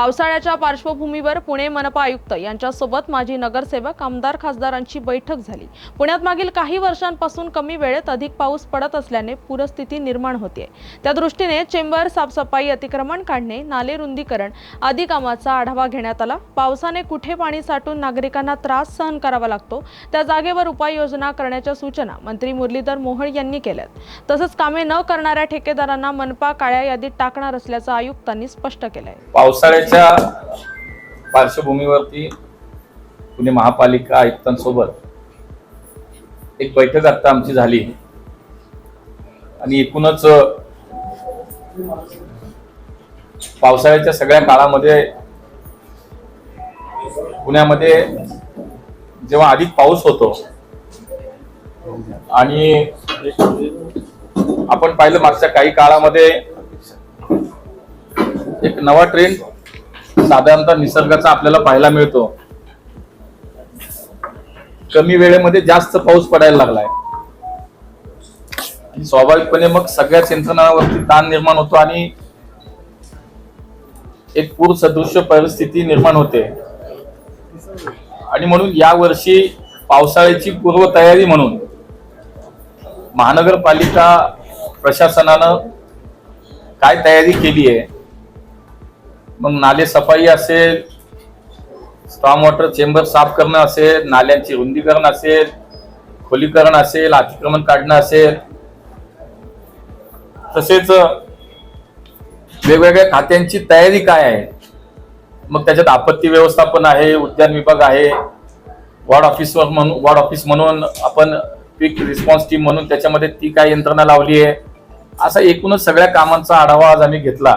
पावसाळ्याच्या पार्श्वभूमीवर पुणे मनपा आयुक्त यांच्यासोबत माजी नगरसेवक आमदार खासदारांची बैठक झाली. पुण्यात मागील काही वर्षांपासून कमी वेळेत अधिक पाऊस पडत असल्याने पूरस्थिती निर्माण होते त्या दृष्टीने चेंबर साफसफाई अतिक्रमण काढणे नाले रुंदीकरण आदी कामाचा आढावा घेण्यात आला. पावसाने कुठे पाणी साठून नागरिकांना त्रास सहन करावा लागतो त्या जागेवर उपाययोजना करण्याच्या सूचना मंत्री मुरलीधर मोहोळ यांनी केल्यात. तसंच कामे न करणाऱ्या ठेकेदारांना मनपा काळ्या यादीत टाकणार असल्याचं आयुक्तांनी स्पष्ट केलंय. पावसाळ्याच्या पार्श्वभूमीवरती पुणे महापालिका आयुक्तांसोबत एक बैठक आत्ता आमची झाली. आणि एकूणच पावसाळ्याच्या सगळ्या काळामध्ये पुण्यामध्ये जेव्हा अधिक पाऊस होतो आणि आपण पाहिलं मागच्या काही काळामध्ये एक नवा ट्रेंड साधारणतः निसर्गाचा आपल्याला पाहायला मिळतो. कमी वेळेमध्ये जास्त पाऊस पडायला लागलाय. स्वाभाविकपणे मग सगळ्याच यंत्रणावरती ताण निर्माण होतो आणि एक पूर सदृश्य परिस्थिती निर्माण होते. आणि म्हणून या वर्षी पावसाळ्याची पूर्वतयारी म्हणून महानगरपालिका प्रशासनानं काय तयारी केली आहे? मग नाले सफाई असेल स्टॉम वॉटर चेंबर साफ करणं असेल नाल्यांची रुंदीकरण असेल खोलीकरण असेल अतिक्रमण काढणं असेल तसेच वेगवेगळ्या खात्यांची तयारी काय आहे? मग त्याच्यात आपत्ती व्यवस्थापन आहे उद्यान विभाग आहे वॉर्ड ऑफिसवर म्हणून वॉर्ड ऑफिस म्हणून आपण क्विक रिस्पॉन्स टीम म्हणून त्याच्यामध्ये ती काय यंत्रणा लावली आहे? असा एकूणच सगळ्या कामांचा आढावा आज आम्ही घेतला.